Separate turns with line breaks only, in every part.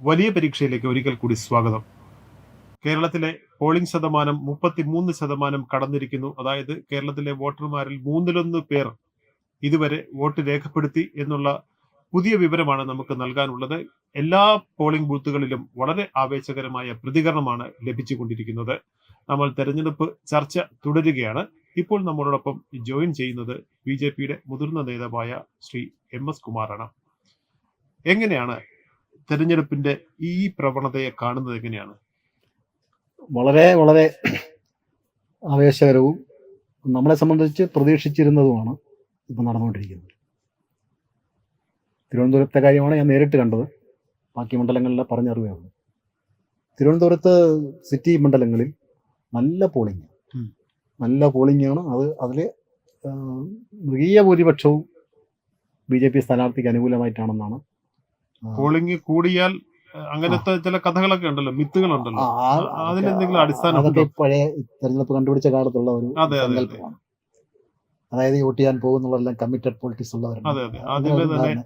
വലിയ പരീക്ഷയിലേക്ക് ഒരിക്കൽ കൂടി സ്വാഗതം. കേരളത്തിലെ പോളിംഗ് ശതമാനം മുപ്പത്തിമൂന്ന് ശതമാനം കടന്നിരിക്കുന്നു. അതായത് കേരളത്തിലെ വോട്ടർമാരിൽ മൂന്നിലൊന്ന് പേർ ഇതുവരെ വോട്ട് രേഖപ്പെടുത്തി എന്നുള്ള പുതിയ വിവരമാണ് നമുക്ക് നൽകാനുള്ളത്. എല്ലാ പോളിംഗ് ബൂത്തുകളിലും വളരെ ആവേശകരമായ പ്രതികരണമാണ് ലഭിച്ചുകൊണ്ടിരിക്കുന്നത്. നമ്മൾ തെരഞ്ഞെടുപ്പ് ചർച്ച തുടരുകയാണ്. ഇപ്പോൾ നമ്മളോടൊപ്പം ജോയിൻ ചെയ്യുന്നത് ബി ജെ പിയുടെ മുതിർന്ന നേതാവായ ശ്രീ എം എസ് കുമാറാണ്. എങ്ങനെയാണ് തെരഞ്ഞെടുപ്പിന്റെ ഈ പ്രവണതയെ കാണുന്നത് എങ്ങനെയാണ്?
വളരെ വളരെ ആവേശകരവും നമ്മളെ സംബന്ധിച്ച് പ്രതീക്ഷിച്ചിരുന്നതുമാണ് ഇപ്പം നടന്നുകൊണ്ടിരിക്കുന്നത്. തിരുവനന്തപുരത്തെ കാര്യമാണ് ഞാൻ നേരിട്ട് കണ്ടത്. ബാക്കി മണ്ഡലങ്ങളിലെ പറഞ്ഞറിവാണ് തിരുവനന്തപുരത്ത് സിറ്റി മണ്ഡലങ്ങളിൽ നല്ല പോളിംഗ് നല്ല പോളിംഗാണ് ആണ്. അത് അതിൽ മൃഗീയ ഭൂരിപക്ഷവും ബി ജെ പി സ്ഥാനാർത്ഥിക്ക് അനുകൂലമായിട്ടാണെന്നാണ്
പോളിംഗ് കൂടിയാൽ അങ്ങനത്തെ ചില കഥകളൊക്കെ ഉണ്ടല്ലോ മിത്തുകളുണ്ടല്ലോ. അതിനെന്തെങ്കിലും അടിസ്ഥാനം
പഴയ തെരഞ്ഞെടുപ്പ് കണ്ടുപിടിച്ച കാലത്തുള്ള ഒരു
അതെ, അതെ, അതെ.
അതായത് വോട്ട് ചെയ്യാൻ പോകുന്നുള്ളതെല്ലാം കമ്മിറ്റഡ് പൊളിറ്റിക്സ് ഉള്ളവരാണ്.
തന്നെ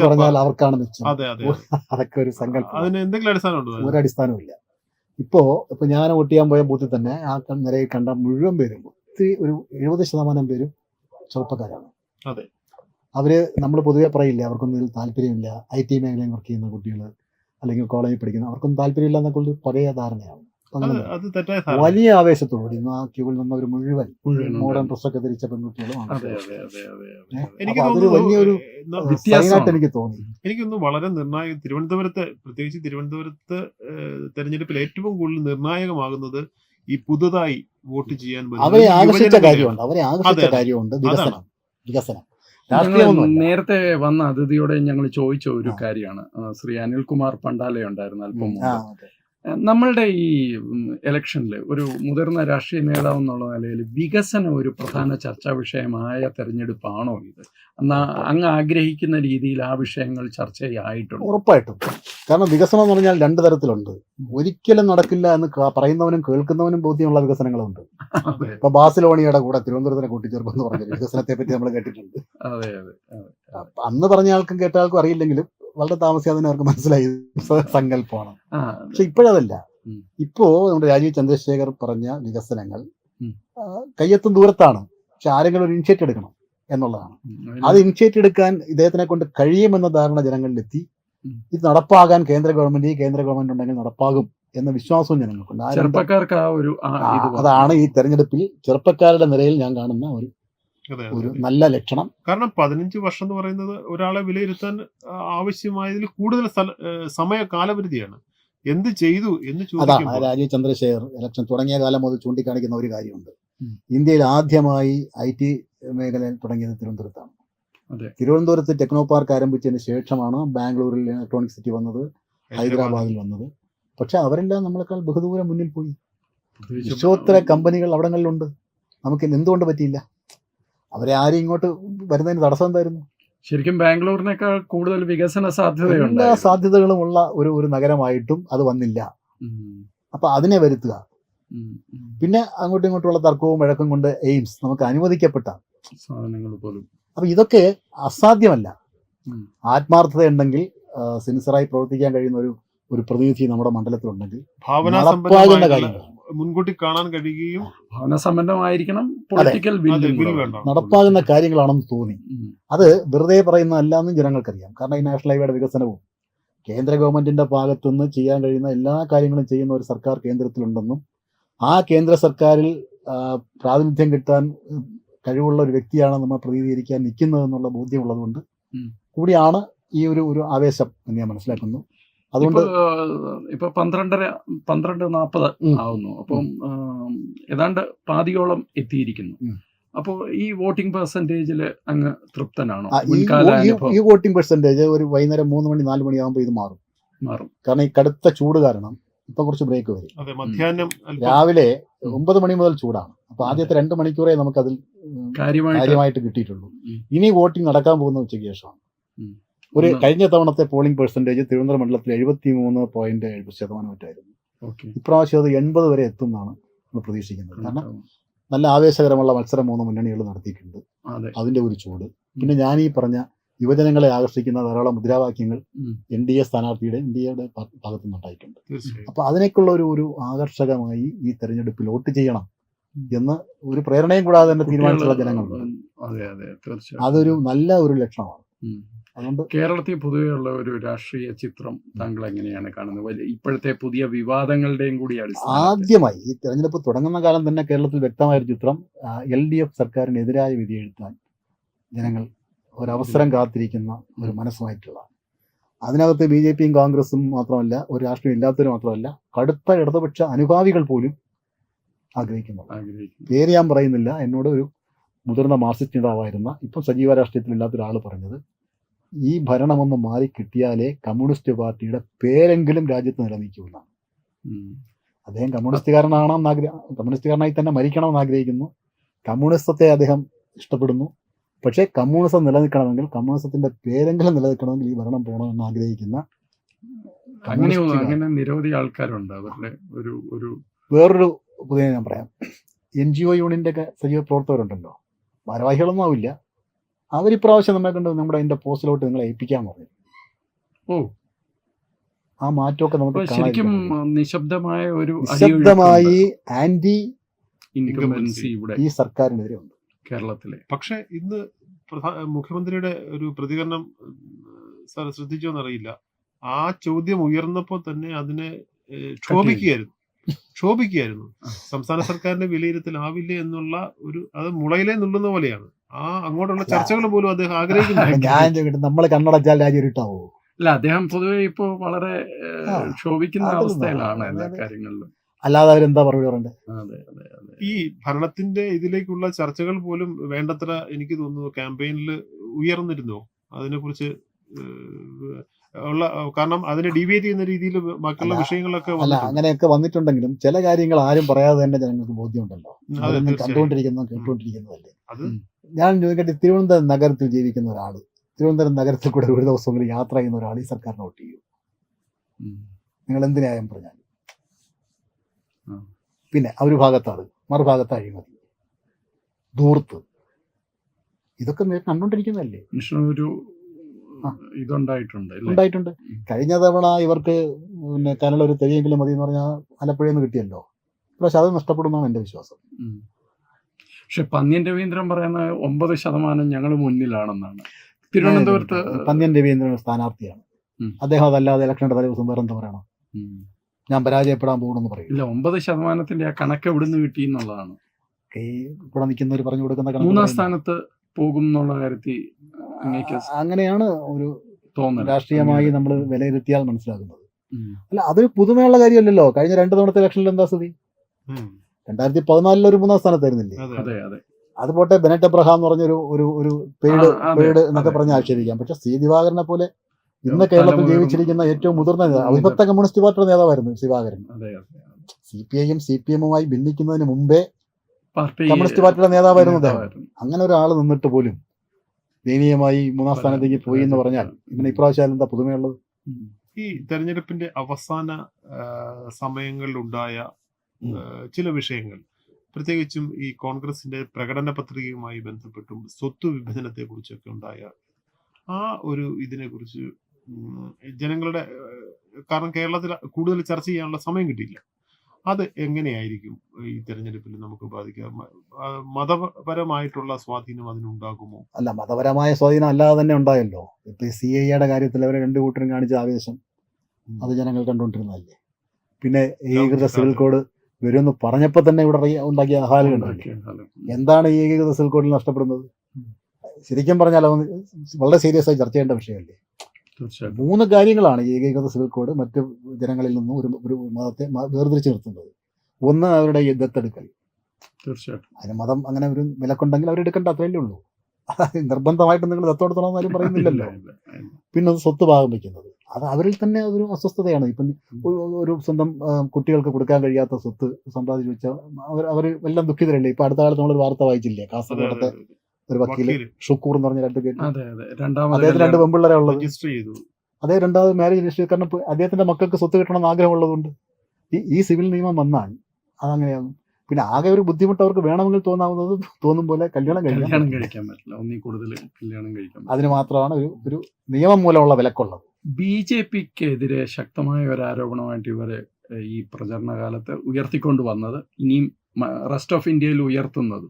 കുറഞ്ഞാൽ അവർക്കാണ് മെച്ചം.
അതെ അതെ
അതൊക്കെ ഒരു സങ്കല്പം
അതിന് എന്തെങ്കിലും അടിസ്ഥാനം ഉണ്ടോ? അതിന്?
ഒരടിസ്ഥാനവും ഇപ്പോ ഇപ്പൊ ഞാൻ വോട്ട് ചെയ്യാൻ പോയ ബൂത്തിൽ തന്നെ ആ നിലയിൽ കണ്ട മുഴുവൻ പേരും ഒത്തിരി ഒരു എഴുപത് ശതമാനം പേരും ചെറുപ്പക്കാരാണ്. അവർ നമ്മൾ പൊതുവേ പറയില്ല അവർക്കൊന്നും ഇതിൽ താല്പര്യമില്ല. ഐ ടി മേഖലയിൽ വർക്ക് ചെയ്യുന്ന കുട്ടികൾ അല്ലെങ്കിൽ കോളേജിൽ പഠിക്കുന്ന അവർക്കൊന്നും താല്പര്യമില്ല എന്നൊക്കെ ഒരു പഴയ ധാരണയാണ്. വലിയ ആവേശത്തോടെ ഇന്ന് ആ ക്യൂവിൽ നിന്നവർ മുഴുവൻ
മുഴുവൻ
മോഡേൺ ഡ്രസ്സൊക്കെ ധരിച്ച പെൺകുട്ടികളും അതൊരു വലിയൊരു. എനിക്ക് തോന്നി.
എനിക്കൊന്ന് വളരെ നിർണായക തിരുവനന്തപുരത്ത് പ്രത്യേകിച്ച് തിരുവനന്തപുരത്ത് തെരഞ്ഞെടുപ്പിൽ ഏറ്റവും കൂടുതൽ നിർണായകമാകുന്നത് ഈ പുതുതായി വോട്ട് ചെയ്യാൻ
അവരെ ആകർഷിച്ച. കാര്യമുണ്ട്. അവരെ ആകർഷിച്ച. കാര്യമുണ്ട്. വികസനം. വികസനം.
നേരത്തെ വന്ന അതിഥിയോടെ ഞങ്ങൾ ചോദിച്ച ഒരു കാര്യമാണ്. ശ്രീ അനിൽകുമാർ പണ്ടാലയുണ്ടായിരുന്നു അല്പം. നമ്മളുടെ ഈ ഇലക്ഷനിൽ ഒരു മുതിർന്ന രാഷ്ട്രീയ നേതാവ് എന്നുള്ള നിലയിൽ വികസനം ഒരു പ്രധാന ചർച്ചാ വിഷയമായ തെരഞ്ഞെടുപ്പാണോ ഇത്? എന്നാ അങ്ങ് ആഗ്രഹിക്കുന്ന രീതിയിൽ ആ വിഷയങ്ങൾ ചർച്ചയായിട്ടുണ്ട്
ഉറപ്പായിട്ടും. കാരണം വികസനം എന്ന് പറഞ്ഞാൽ രണ്ട് തരത്തിലുണ്ട്. ഒരിക്കലും നടക്കില്ല എന്ന് പറയുന്നവനും കേൾക്കുന്നവനും ബോധ്യമുള്ള വികസനങ്ങളുണ്ട്. ഇപ്പൊ ബാസിലോണിയുടെ കൂടെ തിരുവനന്തപുരത്തിനെ കൂട്ടിച്ചേർപ്പെന്ന് പറഞ്ഞു പറഞ്ഞ വികസനത്തെ പറ്റി നമ്മൾ കേട്ടിട്ടുണ്ട്.
അതെ അതെ അതെ.
അന്ന് പറഞ്ഞ ആൾക്കും കേട്ട ആൾക്കും അറിയില്ലെങ്കിലും വളരെ താമസിയാതെ അവർക്ക് മനസ്സിലായി. സങ്കല്പമാണ്. പക്ഷെ ഇപ്പോഴതല്ല. ഇപ്പോ നമ്മുടെ രാജീവ് ചന്ദ്രശേഖർ പറഞ്ഞ വികസനങ്ങൾ കയ്യെത്തും ദൂരത്താണ്. പക്ഷെ ആരെങ്കിലും ഒരു ഇനിഷ്യേറ്റ് എടുക്കണം എന്നുള്ളതാണ്. അത് ഇനിഷ്യേറ്റ് എടുക്കാൻ ഇദ്ദേഹത്തിനെ കൊണ്ട് കഴിയുമെന്ന ധാരണ ജനങ്ങളിലെത്തി. ഇത് നടപ്പാകാൻ കേന്ദ്ര ഗവൺമെന്റ് ഈ കേന്ദ്ര ഗവൺമെന്റ് ഉണ്ടെങ്കിൽ നടപ്പാകും എന്ന വിശ്വാസവും ജനങ്ങൾക്കുണ്ട്.
ചെറുപ്പക്കാർക്ക് ആ ഒരു.
അതാണ് ഈ തെരഞ്ഞെടുപ്പിൽ ചെറുപ്പക്കാരുടെ നിലയിൽ ഞാൻ കാണുന്ന ഒരു ഒരു നല്ല ലക്ഷണം.
കാരണം പതിനഞ്ച് വർഷം എന്ന് പറയുന്നത് ഒരാളെ വിലയിരുത്താൻ ആവശ്യമായതിൽ കൂടുതൽ സമയ കാലപരിധിയാണ്. എന്ത് ചെയ്തു എന്ന്
അതാണ് രാജീവ് ചന്ദ്രശേഖർ ഇലക്ഷൻ തുടങ്ങിയ കാലം മുതൽ ചൂണ്ടിക്കാണിക്കുന്ന ഒരു കാര്യമുണ്ട്. ഇന്ത്യയിൽ ആദ്യമായി ഐ ടി മേഖലയിൽ തുടങ്ങിയത് തിരുവനന്തപുരത്താണ്. തിരുവനന്തപുരത്ത് ടെക്നോ പാർക്ക് ആരംഭിച്ചതിന് ശേഷമാണ് ബാംഗ്ലൂരിൽ ഇലക്ട്രോണിക് സിറ്റി വന്നത് ഹൈദരാബാദിൽ. വന്നത്. പക്ഷെ അവരെല്ലാം നമ്മളെക്കാൾ ബഹുദൂരം മുന്നിൽ പോയി. വിശ്വോത്തര കമ്പനികൾ അവിടങ്ങളിലുണ്ട്. നമുക്ക് എന്തുകൊണ്ട് പറ്റിയില്ല? അവരെ ആരും ഇങ്ങോട്ട് വരുന്നതിന് തടസ്സം എന്തായിരുന്നു?
ശരിക്കും ബാംഗ്ലൂരിനേക്കാൾ കൂടുതൽ വികസന
എല്ലാ
സാധ്യതയുണ്ട്
സാധ്യതകളും ഉള്ള ഒരു ഒരു നഗരമായിട്ടും അത് വന്നില്ല. അപ്പൊ അതിനെ വരുത്തുക. പിന്നെ അങ്ങോട്ടും ഇങ്ങോട്ടുള്ള തർക്കവും വഴക്കും കൊണ്ട് എയിംസ് നമുക്ക് അനുവദിക്കപ്പെട്ട.
സാധനങ്ങൾ പോലും.
അപ്പൊ ഇതൊക്കെ അസാധ്യമല്ല. ആത്മാർത്ഥത ഉണ്ടെങ്കിൽ സിൻസറായി പ്രവർത്തിക്കാൻ കഴിയുന്ന ഒരു ഒരു പ്രതിനിധി നമ്മുടെ മണ്ഡലത്തിലുണ്ടെങ്കിൽ
ഭാവനാ
നടപ്പാകുന്ന കാര്യങ്ങൾ.
മുൻകൂട്ടി കാണാൻ കഴിയുകയും
ഭവനസമ്പന്നമായിരിക്കണം പൊളിറ്റിക്കൽ
നടപ്പാകുന്ന കാര്യങ്ങളാണെന്ന് തോന്നി. അത് വെറുതെ പറയുന്ന അല്ലാന്നും ജനങ്ങൾക്കറിയാം. കാരണം ഈ നാഷണൽ ഹൈവേയുടെ വികസനവും കേന്ദ്ര ഗവൺമെന്റിന്റെ ഭാഗത്തുനിന്ന് ചെയ്യാൻ കഴിയുന്ന എല്ലാ കാര്യങ്ങളും ചെയ്യുന്ന ഒരു സർക്കാർ കേന്ദ്രത്തിലുണ്ടെന്നും ആ കേന്ദ്ര സർക്കാരിൽ പ്രാതിനിധ്യം കിട്ടാൻ കഴിവുള്ള ഒരു വ്യക്തിയാണ് നമ്മൾ പ്രതിനിധീകരിക്കാൻ നിൽക്കുന്നതെന്നുള്ള ബോധ്യമുള്ളതുകൊണ്ട്. കൂടിയാണ് ഈ ഒരു ഒരു ആവേശം എന്ന് ഞാൻ മനസ്സിലാക്കുന്നു. അതുകൊണ്ട്
ഇപ്പൊ, പന്ത്രണ്ടര പന്ത്രണ്ട് നാൽപ്പത് ആവുന്നു. അപ്പം ഏതാണ്ട് പാതിയോളം എത്തിയിരിക്കുന്നു.
അപ്പോ
അപ്പോൾ ഈ വോട്ടിംഗ് പെർസെന്റേജിൽ അങ്ങ് തൃപ്തനാണോ?
ഈ വോട്ടിംഗ് പെർസെന്റേജ് ഒരു വൈകുന്നേരം മൂന്ന് മണി നാല് മണിയാകുമ്പോൾ ഇത് മാറും.
മാറും.
കാരണം ഈ കടുത്ത ചൂട് കാരണം ഇപ്പൊ കുറച്ച് ബ്രേക്ക് വരും.
അതെ മധ്യാഹ്നം
രാവിലെ. ഒമ്പത് മണി മുതൽ ചൂടാണ്. അപ്പൊ ആദ്യത്തെ രണ്ട് മണിക്കൂറേ നമുക്ക് അതിൽ
കാര്യമായിട്ട്
കിട്ടിയിട്ടുള്ളൂ. ഇനി വോട്ടിംഗ് നടക്കാൻ പോകുന്ന ഉച്ചയ്ക്ക് ശേഷമാണ്. ഒരു കഴിഞ്ഞ തവണത്തെ പോളിംഗ് പെർസെന്റേജ് തിരുവനന്തപുരം മണ്ഡലത്തിൽ എഴുപത്തി മൂന്ന് പോയിന്റ് ഏഴ് ശതമാനം മറ്റായിരുന്നു ഇപ്രാവശ്യം അത് എൺപത് വരെ എത്തും എന്നാണ് നമ്മൾ പ്രതീക്ഷിക്കുന്നത്. കാരണം നല്ല ആവേശകരമുള്ള മത്സരം മൂന്ന് മുന്നണികൾ നടത്തിയിട്ടുണ്ട്.
അതെ.
അതിന്റെ ഒരു ചൂട്. പിന്നെ ഞാൻ ഈ പറഞ്ഞ യുവജനങ്ങളെ ആകർഷിക്കുന്ന ധാരാളം മുദ്രാവാക്യങ്ങൾ. എൻ ഡി എ സ്ഥാനാർത്ഥിയുടെ എൻ ഡി എയുടെ ഭാഗത്തു നിന്നുണ്ടായിട്ടുണ്ട്. അപ്പൊ അതിനേക്കുള്ള ഒരു ഒരു ആകർഷകമായി ഈ തെരഞ്ഞെടുപ്പിൽ വോട്ട് ചെയ്യണം എന്ന് ഒരു പ്രേരണയും കൂടാതെ തന്നെ തീരുമാനിച്ചുള്ള ജനങ്ങളുണ്ട്. അതൊരു നല്ല ഒരു ലക്ഷണമാണ്. അതുകൊണ്ട്
കേരളത്തിൽ പൊതുവെയുള്ള ഒരു രാഷ്ട്രീയ ചിത്രം താങ്കൾ എങ്ങനെയാണ് കാണുന്നത്? ഇപ്പോഴത്തെ പുതിയ വിവാദങ്ങളുടെയും കൂടി
ആദ്യമായി ഈ തെരഞ്ഞെടുപ്പ് തുടങ്ങുന്ന കാലം തന്നെ കേരളത്തിൽ വ്യക്തമായ ഒരു ചിത്രം എൽ ഡി എഫ് സർക്കാരിനെതിരായ വിധി എഴുത്താൻ ജനങ്ങൾ ഒരവസരം കാത്തിരിക്കുന്ന ഒരു മനസ്സുമായിട്ടുള്ള. അതിനകത്ത് ബി ജെ പിയും കോൺഗ്രസും മാത്രമല്ല ഒരു രാഷ്ട്രീയം ഇല്ലാത്തവർ മാത്രമല്ല കടുത്ത ഇടതുപക്ഷ അനുഭാവികൾ പോലും ആഗ്രഹിക്കുന്നു. പേര് ഞാൻ പറയുന്നില്ല എന്നോട് ഒരു മുതിർന്ന മാർക്സിസ്റ്റ് നേതാവായിരുന്ന ഇപ്പം സജീവ രാഷ്ട്രീയത്തിലില്ലാത്ത ഒരാൾ പറഞ്ഞത് ഈ ഭരണമൊന്ന് മാറി കിട്ടിയാലേ കമ്മ്യൂണിസ്റ്റ് പാർട്ടിയുടെ പേരെങ്കിലും രാജ്യത്ത് നിലനിൽക്കുമെന്നാണ്
എന്നാണ്.
അദ്ദേഹം കമ്മ്യൂണിസ്റ്റുകാരനാണെന്ന് ആഗ്രഹ കമ്മ്യൂണിസ്റ്റുകാരനായി തന്നെ മരിക്കണമെന്ന് ആഗ്രഹിക്കുന്നു. കമ്മ്യൂണിസത്തെ അദ്ദേഹം ഇഷ്ടപ്പെടുന്നു. പക്ഷേ കമ്മ്യൂണിസം നിലനിൽക്കണമെങ്കിൽ കമ്മ്യൂണിസത്തിന്റെ പേരെങ്കിലും നിലനിൽക്കണമെങ്കിൽ ഈ ഭരണം പോകണമെന്ന് ആഗ്രഹിക്കുന്ന
അങ്ങനെ. അങ്ങനെ നിരവധി ആൾക്കാരുണ്ട്. അവരുടെ ഒരു ഒരു
വേറൊരു പുതിയ ഞാൻ പറയാം. എൻ ജി ഒ യൂണിയന്റെ ഒക്കെ സജീവ പ്രവർത്തകരുണ്ടല്ലോ. ഭാരവാഹികളൊന്നും ആവില്ല. അവരിപ്രാവശ്യം നമ്മളെ കണ്ട് നമ്മുടെ അതിന്റെ പോസ്റ്റിലോട്ട് നിങ്ങളെ ഏൽപ്പിക്കാൻ പറഞ്ഞു.
ഓ.
ആ മാറ്റമൊക്കെ നമുക്ക്
ശരിക്കും നിശബ്ദമായ ഒരു
നിശബ്ദമായി ആന്റി
ഇൻകംബൻസി ഇവിടെ
ഈ സർക്കാരിനെതിരെ ഉണ്ട്.
കേരളത്തിലെ.
പക്ഷെ ഇന്ന് മുഖ്യമന്ത്രിയുടെ ഒരു പ്രതികരണം ശ്രദ്ധിച്ചോന്നറിയില്ല. സാർ ആ ചോദ്യം ഉയർന്നപ്പോൾ തന്നെ അതിനെ ക്ഷോഭിക്കുകയായിരുന്നു. ക്ഷോഭിക്കുകയായിരുന്നു. സംസ്ഥാന സർക്കാരിന്റെ വിലയിരുത്തൽ ആവില്ല എന്നുള്ള ഒരു അത് മുളയിലെ നുള്ളുന്ന പോലെയാണ്. ആ അങ്ങോട്ടുള്ള ചർച്ചകൾ പോലും അദ്ദേഹം ആഗ്രഹിക്കുന്നില്ല.
നമ്മളെ കണ്ണടച്ചാൽ രാജ്യം ഇരുട്ടാവോ?
അല്ല അദ്ദേഹം പൊതുവെ ഇപ്പോ വളരെ ക്ഷോഭിക്കുന്ന അവസ്ഥയിലാണ് എല്ലാ കാര്യങ്ങളിലും.
അല്ലാതെ അവരെന്താ മറുപടി
ഈ ഭരണത്തിന്റെ ഇതിലേക്കുള്ള ചർച്ചകൾ പോലും വേണ്ടത്ര എനിക്ക് തോന്നുന്നു ക്യാമ്പയിനിൽ ഉയർന്നിരുന്നോ? അതിനെക്കുറിച്ച് ഏഹ്, ഉള്ള കാരണം അതിനെ ഡീവിയേറ്റ് ചെയ്യുന്ന രീതിയിൽ ബാക്കിയുള്ള വിഷയങ്ങളൊക്കെ
അല്ല
വന്നിട്ടുണ്ട്.
അങ്ങനെയൊക്കെ വന്നിട്ടുണ്ടെങ്കിലും ചില കാര്യങ്ങൾ ആരും പറയാതെ തന്നെ ജനങ്ങൾക്ക് ബോധ്യമുണ്ടല്ലോ. കണ്ടുകൊണ്ടിരിക്കുന്ന കേട്ടുകൊണ്ടിരിക്കുന്നതല്ലേ? ഞാൻ ചോദിക്കട്ടെ തിരുവനന്തപുരം നഗരത്തിൽ ജീവിക്കുന്ന ഒരാൾ തിരുവനന്തപുരം നഗരത്തിൽ കൂടെ ഒരു ദിവസമെങ്കിലും യാത്ര ചെയ്യുന്ന ഒരാൾ ഈ സർക്കാരിന് വോട്ട് ചെയ്യും. നിങ്ങൾ എന്ത് ന്യായം പറഞ്ഞാൽ പിന്നെ ആ ഒരു ഭാഗത്താണ് മറുഭാഗത്ത് അഴിമതി ദൂർത്ത് ഇതൊക്കെ കണ്ടോണ്ടിരിക്കുന്നതല്ലേ കണ്ടുകൊണ്ടിരിക്കുന്നതല്ലേ?
ഒരു. ഇതുണ്ടായിട്ടുണ്ട് അല്ലേ?
ഉണ്ടായിട്ടുണ്ട്. കഴിഞ്ഞ തവണ ഇവർക്ക് പിന്നെ കനലൊരു തെരിയെങ്കിലും മതി എന്ന് പറഞ്ഞാൽ ആലപ്പുഴയിൽ നിന്ന് കിട്ടിയല്ലോ. പക്ഷെ അത് നഷ്ടപ്പെടുന്നാണ് എന്റെ വിശ്വാസം.
പക്ഷെ പന്ന്യൻ രവീന്ദ്രൻ പറയുന്ന ഒമ്പത് ശതമാനം ഞങ്ങൾ മുന്നിലാണെന്നാണ്. തിരുവനന്തപുരത്ത്
പന്ന്യൻ രവീന്ദ്രൻ സ്ഥാനാർത്ഥിയാണ്. അദ്ദേഹം അതല്ലാതെ ഇലക്ഷന്റെ തലേ ദിവസം വേറെ എന്താ പറയണം ഞാൻ പരാജയപ്പെടാൻ പോകണമെന്ന് പറയും.
ഇല്ല ഒമ്പത് ശതമാനത്തിന്റെ ആ കണക്ക് എവിടുന്ന് കിട്ടി എന്നുള്ളതാണ്.
ഇവിടെ നിൽക്കുന്നവർ പറഞ്ഞു കൊടുക്കുന്ന കണക്ക്
മൂന്നാം. സ്ഥാനത്ത് പോകും എന്നുള്ള കാര്യത്തിൽ
അങ്ങനെയാണ് ഒരു
തോന്നുന്നത്
രാഷ്ട്രീയമായി നമ്മൾ വിലയിരുത്തിയാൽ മനസ്സിലാകുന്നത്. അല്ല അതൊരു പുതുമയുള്ള കാര്യമല്ലല്ലോ. കഴിഞ്ഞ രണ്ട് തവണത്തെ ഇലക്ഷനിൽ എന്താ സ്ഥിതി. രണ്ടായിരത്തി പതിനാലിൽ ഒരു മൂന്നാം സ്ഥാനത്തായിരുന്നില്ലേ?
അതെ.
അതെ അതെ.
അത് പോട്ടെ ബെനറ്റ് എബ്രഹാം എന്ന് പറഞ്ഞൊരു ഒരു ഒരു
പേട്
പേട് എന്നൊക്കെ പറഞ്ഞ് ആക്ഷേപിക്കാം. പക്ഷെ സി ദിവാകരനെ പോലെ ഇന്ന് കേരളത്തിൽ ജീവിച്ചിരിക്കുന്ന ഏറ്റവും മുതിർന്ന നേതാവ് അവിഭക്ത കമ്മ്യൂണിസ്റ്റ് പാർട്ടിയുടെ നേതാവായിരുന്നു ദിവാകരൻ.
അതെ അതെ
സി പി ഐയും സി പി എമ്മുമായി ഭിന്നിക്കുന്നതിന് മുമ്പേ കമ്മ്യൂണിസ്റ്റ് പാർട്ടിയുടെ നേതാവായിരുന്നു അദ്ദേഹം.
നേതാവായിരുന്നു.
അങ്ങനെ ഒരാൾ നിന്നിട്ട് പോലും ദയനീയമായി മൂന്നാം സ്ഥാനത്തേക്ക് പോയി എന്ന് പറഞ്ഞാൽ ഇങ്ങനെ ഇപ്രാവശ്യം എന്താ പുതുമയുള്ളത്?
ഈ തെരഞ്ഞെടുപ്പിന്റെ അവസാന സമയങ്ങളിലുണ്ടായ ചില വിഷയങ്ങൾ. പ്രത്യേകിച്ചും ഈ കോൺഗ്രസിന്റെ പ്രകടന പത്രികയുമായി ബന്ധപ്പെട്ടും സ്വത്ത് വിഭജനത്തെ കുറിച്ചൊക്കെ ഉണ്ടായ ആ ഒരു ഇതിനെ കുറിച്ച് ജനങ്ങളുടെ കാരണം കേരളത്തിൽ കൂടുതൽ ചർച്ച ചെയ്യാനുള്ള സമയം കിട്ടിയില്ല. അത് എങ്ങനെയായിരിക്കും ഈ തെരഞ്ഞെടുപ്പിൽ നമുക്ക് ബാധിക്കുക? മ- മതപരമായിട്ടുള്ള സ്വാധീനം അതിനുണ്ടാകുമോ?
അല്ല മതപരമായ സ്വാധീനം അല്ലാതെ തന്നെ ഉണ്ടായല്ലോ. ഇപ്പൊ സി ഐ എയുടെ കാര്യത്തിൽ അവരെ രണ്ടു കൂട്ടരും കാണിച്ച ആവേശം അത് ജനങ്ങൾ കണ്ടുകൊണ്ടിരുന്നതല്ലേ? പിന്നെ ഏകീകൃത സിവിൽ കോഡ് വരുമെന്ന് പറഞ്ഞപ്പോൾ തന്നെ ഇവിടെ ഉണ്ടാക്കിയ
ഉണ്ടാക്കിയ
എന്താണ് ഈ ഏകീകൃത സിവിൽ കോഡിൽ നഷ്ടപ്പെടുന്നത്? ശരിക്കും പറഞ്ഞാൽ വളരെ സീരിയസ് ആയി ചർച്ച ചെയ്യേണ്ട വിഷയമല്ലേ? മൂന്ന് കാര്യങ്ങളാണ് ഏകീകൃത സിവിൽ കോഡ് മറ്റ് ജനങ്ങളിൽ നിന്നും ഒരു ഒരു മതത്തെ വേർതിരിച്ചു നിർത്തുന്നത്. ഒന്ന് അവരുടെ ദത്തെടുക്കൽ.
തീർച്ചയായിട്ടും.
അതിന് മതം അങ്ങനെ ഒരു വിലക്കുണ്ടെങ്കിൽ അവരെടുക്കേണ്ട അത്രയല്ലേ ഉള്ളൂ. നിർബന്ധമായിട്ട് നിങ്ങൾ ദത്തെടുത്തണമെന്ന് ആരും പറയുന്നില്ലല്ലോ. പിന്നെ അത് സ്വത്ത് ഭാഗം വയ്ക്കുന്നത് അത് അവരിൽ തന്നെ ഒരു അസ്വസ്ഥതയാണ്. ഇപ്പം ഒരു- സ്വന്തം കുട്ടികൾക്ക് കൊടുക്കാൻ കഴിയാത്ത സ്വത്ത് സമ്പാദിച്ചു വെച്ചാൽ അവർ അവർ എല്ലാം ദുഃഖിതരല്ലേ? ഇപ്പൊ അടുത്ത കാലത്ത് നമ്മളൊരു വാർത്ത വായിച്ചില്ലേ? കാസർഗോഡത്തെ. ഒരു
വക്കീൽ
ഷുക്കൂർ എന്ന് പറഞ്ഞ രണ്ട് കേട്ട്
അതെ അതെ. രണ്ടാമത്
അദ്ദേഹത്തിന് രണ്ട് പെമ്പിള്ളേരെ ഉള്ളത്.
രജിസ്റ്റർ ചെയ്തു.
അതേ രണ്ടാമത് മാരേജ് രജിസ്റ്റർ കാരണം അദ്ദേഹത്തിന്റെ മക്കൾക്ക് സ്വത്ത് കിട്ടണമെന്ന് ആഗ്രഹമുള്ളതുകൊണ്ട് ഈ ഈ സിവിൽ നിയമം വന്നാൽ അതങ്ങനെയാണ് പിന്നെ ആകെ ഒരു ബുദ്ധിമുട്ട് അവർക്ക് വേണമെങ്കിൽ തോന്നാവുന്നത് തോന്നും പോലെ കല്യാണം കഴിക്കാം.
കല്യാണം കഴിക്കാൻ പറ്റില്ല. ഒന്നിൽ കൂടുതൽ കല്യാണം കഴിക്കാം
അതിന് മാത്രമാണ് ഒരു ഒരു നിയമം മൂലമുള്ള വിലക്കുള്ളത്.
ബി ജെ പിക്കെതിരെ ശക്തമായ ഒരു ആരോപണമായിട്ട് ഇവരെ ഈ പ്രചരണ കാലത്ത് ഉയർത്തിക്കൊണ്ട് വന്നത്. ഇനിയും റെസ്റ്റ് ഓഫ് ഇന്ത്യയിൽ ഉയർത്തുന്നത്.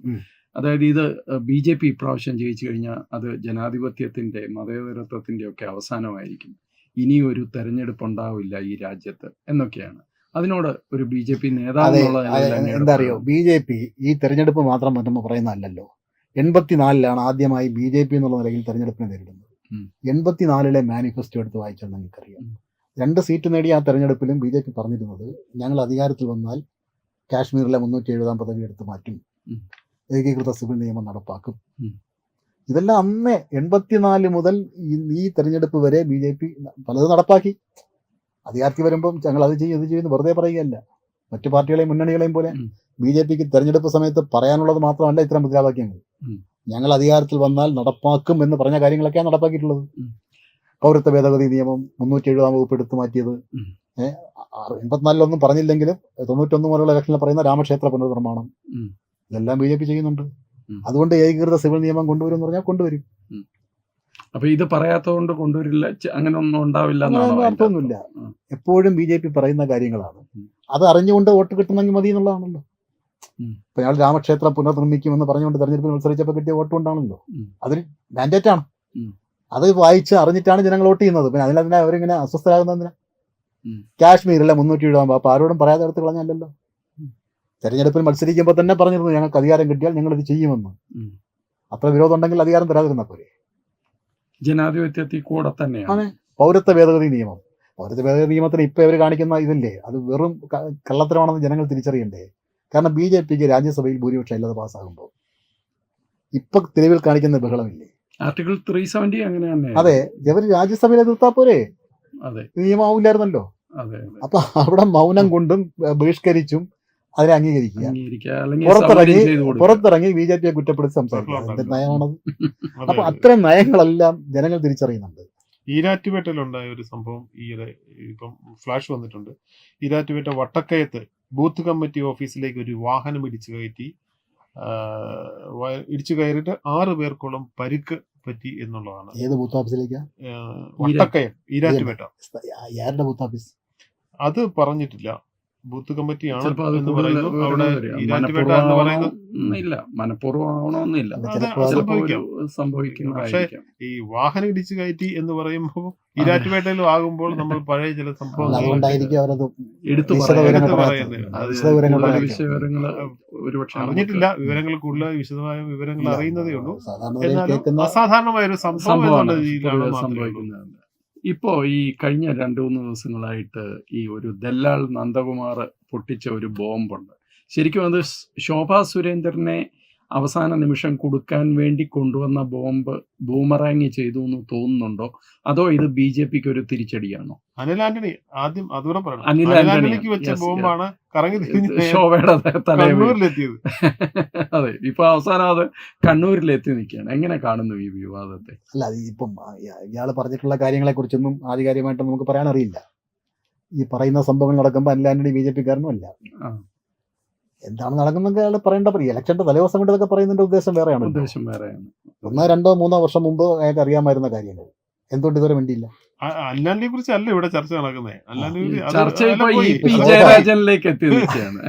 അതായത് ഇത് ബി ജെ പി ഇപ്രാവശ്യം ജയിച്ചു കഴിഞ്ഞാൽ അത് ജനാധിപത്യത്തിന്റെ മതേതരത്വത്തിന്റെ ഒക്കെ അവസാനമായിരിക്കും ഇനി ഒരു തെരഞ്ഞെടുപ്പ് ഉണ്ടാവില്ല ഈ രാജ്യത്ത് എന്നൊക്കെയാണ് അതിനോട് ഒരു ബി ജെ പി നേതാവ്
എന്താ അറിയോ. ബി ജെ പി ഈ തെരഞ്ഞെടുപ്പ് മാത്രം പറ്റുമ്പോൾ പറയുന്നതല്ലല്ലോ എൺപത്തിനാലിലാണ് ആദ്യമായി ബി ജെ പി എന്നുള്ള നിലയിൽ തെരഞ്ഞെടുപ്പിനെ നേരിടുന്നത്. എൺപത്തിനാലിലെ മാനിഫെസ്റ്റോ എടുത്ത് വായിച്ചാൽ നിങ്ങൾക്കറിയാം. രണ്ട് സീറ്റ് നേടി ആ തെരഞ്ഞെടുപ്പിലും ബി ജെ പി പറഞ്ഞിരുന്നത് ഞങ്ങൾ അധികാരത്തിൽ വന്നാൽ കാശ്മീരിലെ മുന്നൂറ്റി എഴുപതാം പദവി എടുത്ത് മാറ്റും. ഏകീകൃത സിവിൽ നിയമം നടപ്പാക്കും. ഇതെല്ലാം അന്നേ എൺപത്തിനാല് മുതൽ ഈ- തെരഞ്ഞെടുപ്പ് വരെ ബി ജെ പി പലത് നടപ്പാക്കി. അധികാരത്തിൽ വരുമ്പം ഞങ്ങൾ അത് ചെയ്യും ഇത് ചെയ്യുന്നു വെറുതെ പറയുകയല്ല. മറ്റു പാർട്ടികളെയും മുന്നണികളെയും പോലെ. ബി ജെ പിക്ക് തെരഞ്ഞെടുപ്പ് സമയത്ത് പറയാനുള്ളത് മാത്രമല്ല ഇത്തരം മുദ്രാവാക്യങ്ങൾ. ഞങ്ങൾ അധികാരത്തിൽ വന്നാൽ നടപ്പാക്കും എന്ന് പറഞ്ഞ കാര്യങ്ങളൊക്കെയാണ് നടപ്പാക്കിയിട്ടുള്ളത്. പൗരത്വ ഭേദഗതി നിയമം മുന്നൂറ്റി എഴുപതാം വകുപ്പ് എടുത്തു മാറ്റിയത്. എൺപത്തിനാലിലൊന്നും പറഞ്ഞില്ലെങ്കിലും തൊണ്ണൂറ്റൊന്ന് മുതലുള്ള ഇലക്ഷനിൽ പറയുന്ന രാമക്ഷേത്ര പുനർനിർമ്മാണം. ഇതെല്ലാം ബി ജെ പി ചെയ്യുന്നുണ്ട്. അതുകൊണ്ട് ഏകീകൃത സിവിൽ നിയമം കൊണ്ടുവരും എന്ന് പറഞ്ഞാൽ കൊണ്ടുവരും.
അപ്പൊ ഇത് പറയാത്തതുകൊണ്ട് കൊണ്ടുവരില്ല അങ്ങനെ ഒന്നും ഉണ്ടാവില്ല
അർത്ഥമൊന്നുമില്ല. എപ്പോഴും ബി ജെ പി പറയുന്ന കാര്യങ്ങളാണ്. അത് അറിഞ്ഞുകൊണ്ട് വോട്ട് കിട്ടണമെങ്കിൽ മതി എന്നുള്ളതാണല്ലോ. ഇപ്പൊ ഞങ്ങൾ രാമക്ഷേത്രം പുനർനിർമ്മിക്കുമെന്ന് പറഞ്ഞുകൊണ്ട് തെരഞ്ഞെടുപ്പിൽ മത്സരിച്ചപ്പോൾ കിട്ടിയ വോട്ട് കൊണ്ടാണല്ലോ. അതിന് മാൻഡേറ്റ് ആണ്. അത് വായിച്ച് അറിഞ്ഞിട്ടാണ് ജനങ്ങൾ വോട്ട് ചെയ്യുന്നത്. പിന്നെ അതിനെ അവരിങ്ങനെ അസ്വസ്ഥരാകുന്നതിനാ. കാശ്മീരിലെ മുന്നൂറ്റി എഴുപതാം അപ്പൊ ആരോടും പറയാതെ എടുത്ത് കളഞ്ഞല്ലോ. തെരഞ്ഞെടുപ്പിൽ മത്സരിക്കുമ്പോൾ തന്നെ പറഞ്ഞിരുന്നു ഞങ്ങൾക്ക് അധികാരം കിട്ടിയാൽ ഞങ്ങൾ ഇത് ചെയ്യുമെന്ന്. അത്ര വിരോധം ഉണ്ടെങ്കിൽ അധികാരം തരാതിരുന്ന പോരെ.
ജനാധിപത്യത്തിൽ കൂടെ തന്നെയാണ്.
പൗരത്വ ഭേദഗതി നിയമം. പൗരത്വ ഭേദഗതി നിയമത്തിന് ഇപ്പൊ ഇവർ കാണിക്കുന്ന ഇതില്ലേ? അത് വെറും കള്ളത്തരമാണെന്ന് ജനങ്ങൾ തിരിച്ചറിയണ്ടേ? കാരണം ബി ജെ പിക്ക് രാജ്യസഭയിൽ ഭൂരിപക്ഷം ഇല്ലാതെ പാസ്സാകുമ്പോൾ. ഇപ്പൊ തെരുവിൽ കാണിക്കുന്ന ബഹളമില്ലേ?
ആർട്ടിക്കിൾ ത്രീ സെവന്റി അങ്ങനെ തന്നെ.
അതെ. ഇവർ രാജ്യസഭയിൽ എതിർത്താ പോരെ?
അതെ.
അപ്പൊ അവിടെ മൗനം കൊണ്ടും ബഹിഷ്കരിച്ചും അതിനെ അംഗീകരിക്കുക. പുറത്തിറങ്ങി
ചെയ്തു കൊടുക്കുക.
പുറത്തിറങ്ങി ബി ജെ പിയെ കുറ്റപ്പെടുത്തി സംസാരിക്കുക. എന്ത്. നയമാണത് അപ്പൊ
അതെ.
അത്തരം നയങ്ങളെല്ലാം ജനങ്ങൾ തിരിച്ചറിയുന്നുണ്ട്.
ഈരാറ്റുപേട്ടയിലുണ്ടായ ഒരു സംഭവം ഈയിടെ ഇപ്പം ഫ്ലാഷ് വന്നിട്ടുണ്ട്. ഈരാറ്റുപേട്ട വട്ടക്കയത്ത് ബൂത്ത് കമ്മിറ്റി ഓഫീസിലേക്ക് ഒരു വാഹനം ഇടിച്ചു കയറ്റി. ഇടിച്ചു കയറിയിട്ട് ആറ് പേർക്കോളം പരിക്ക് പറ്റി എന്നുള്ളതാണ്.
ഏത് ബൂത്ത് ഓഫീസിലേക്കാ?
വട്ടക്കയം ഈരാറ്റുപേട്ട.
ആരുടെ ബൂത്ത് ഓഫീസ്?
അത് പറഞ്ഞിട്ടില്ല. ബൂത്ത് കമ്മിറ്റിയാണ്
ഇല്ല
മനഃപൂർവമാവണമെന്നില്ല.
സംഭവിക്കുന്നതായിരിക്കാം.
ഈ വാഹനം ഇടിച്ചു കയറ്റി എന്ന് പറയുമ്പോൾ ഇരാറ്റുപേട്ടയിലും ആകുമ്പോൾ നമ്മൾ പഴയ ചില സംഭവങ്ങൾ
എടുത്തു വിശദവിവരങ്ങൾ ഒരുപക്ഷെ
അറിഞ്ഞിട്ടില്ല. വിവരങ്ങൾ കൂടുതൽ വിശദമായ വിവരങ്ങൾ. അറിയുന്നതേ ഉള്ളൂ.
സാധാരണ
എന്നാലും അസാധാരണമായ ഒരു സംഭവം എന്നുള്ള രീതിയിലാണ്.
സംഭവിക്കുന്നത്. ഇപ്പോ ഈ കഴിഞ്ഞ രണ്ടു മൂന്ന് ദിവസങ്ങളായിട്ട് ഈ ഒരു ദല്ലാൾ നന്ദകുമാർ പൊട്ടിച്ച ഒരു ബോംബുണ്ട്. ശരിക്കും അത് ശോഭാ സുരേന്ദ്രനെ അവസാന നിമിഷം കൊടുക്കാൻ വേണ്ടി കൊണ്ടുവന്ന ബോംബ് ബൂമറാങ് ചെയ്തു എന്ന് തോന്നുന്നുണ്ടോ? അതോ ഇത് ബി ജെ പിക്ക് ഒരു തിരിച്ചടിയാണോ?
അനിൽ ആന്റണി ആദ്യം അതുകൂടെ
അനിൽ
ആന്റണിക്ക് വെച്ച ബോംബാണ്
ശോഭയുടെ.
കണ്ണൂരിലെത്തിയത്.
അതെ ഇപ്പൊ അവസാനം അത് കണ്ണൂരിലെത്തി നിൽക്കുകയാണ്. എങ്ങനെ കാണുന്നു ഈ വിവാദത്തെ?
അല്ല ഇപ്പം ഇയാൾ പറഞ്ഞിട്ടുള്ള കാര്യങ്ങളെ കുറിച്ചൊന്നും ആധികാരികമായിട്ട് നമുക്ക് പറയാൻ അറിയില്ല ഈ പറയുന്ന സംഭവങ്ങൾ നടക്കുമ്പോൾ അനിൽ ആന്റണി ബി ജെ പിക്കാരനും അല്ല.
ആ.
എന്താണ് നടക്കുന്നത് അയാൾ പറയേണ്ട പറയും ഇലക്ഷന്റെ തലേ ദിവസം ഇതൊക്കെ പറയുന്നതിന്റെ ഉദ്ദേശം വേറെയാണ്
ഉദ്ദേശം വേറെയാണ്.
ഒന്നോ രണ്ടോ മൂന്നോ വർഷം മുമ്പ് അയാൾക്ക് അറിയാമായിരുന്ന കാര്യങ്ങൾ. എന്തുകൊണ്ട് ഇതുവരെ വേണ്ടിയില്ല
അല്ലാണ്ടിനെ കുറിച്ച് അല്ല ഇവിടെ ചർച്ച നടക്കുന്നത്
ജയരാജനിലേക്ക് എത്തി നിൽക്കുകയാണ്.